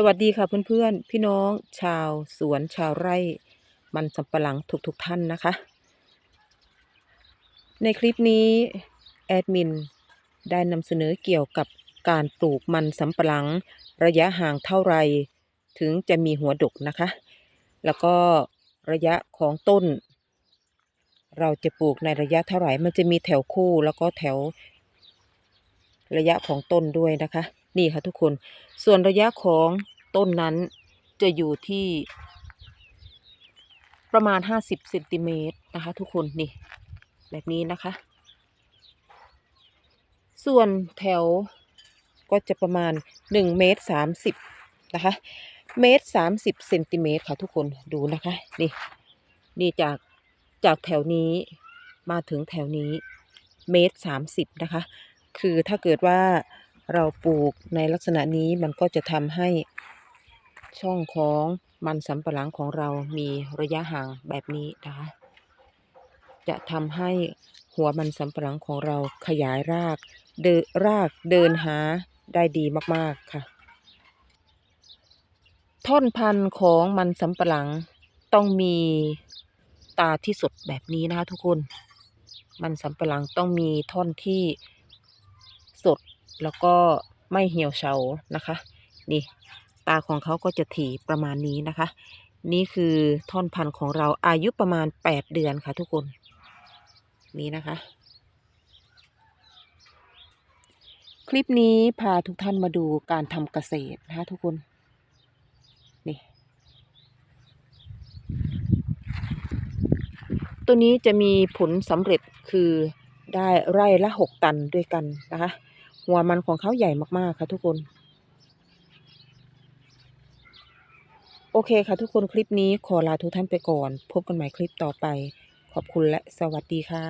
สวัสดีค่ะเพื่อนๆ พี่น้องชาวสวนชาวไร่ มันสำปะหลังทุกๆท่านนะคะ ในคลิปนี้ แอดมิน ได้นำเสนอเกี่ยวกับการปลูกมันสำปะหลัง ระยะห่างเท่าไร ถึงจะมีหัวดกนะคะ แล้วก็ระยะของต้น เราจะปลูกในระยะเท่าไหร่ มันจะมีแถวคู่แล้วก็แถว ระยะของต้นด้วยนะคะ นี่ค่ะทุกคน ส่วนระยะของต้นนั้นจะอยู่ที่ ประมาณ 50เซนติเมตรนะคะทุกคนนี่ แบบนี้นะคะ ส่วนแถวก็จะประมาณ1เมตร30นะคะเมตร30เซนติเมตรค่ะทุกคนดูนะคะ นี่นี่จากจากแถวนี้มาถึงแถวนี้เมตร30นะคะ คือถ้าเกิดว่า เราปลูกในลักษณะนี้มันก็จะทำให้ช่องของมันสำปะหลังของเรามีระยะห่างแบบนี้นะคะ จะทำให้หัวมันสำปะหลังของเราขยายรากเดินรากเดินหาได้ดีมากๆค่ะ ท่อนพันธุ์ของมันสำปะหลังต้องมีตาที่สดแบบนี้นะคะทุกคน มันสำปะหลังต้องมีท่อนที่ แล้วก็ไม่เหี่ยวเฉานะคะ นี่ตาของเขาก็จะถี่ประมาณนี้นะคะ นี่คือท่อนพันธุ์ของเราอายุประมาณแปดเดือนค่ะทุกคน นี่นะคะ คลิปนี้พาทุกท่านมาดูการทำเกษตรนะคะทุกคนนี่ตัวนี้จะมีผลสำเร็จคือได้ไร่ละหกตันด้วยกันนะคะ หัวมันของเขาใหญ่มากๆ ค่ะทุกคน โอเคค่ะทุกคนคลิปนี้ขอลาทุกท่านไปก่อน พบกันใหม่คลิปต่อไป ขอบคุณและสวัสดีค่ะ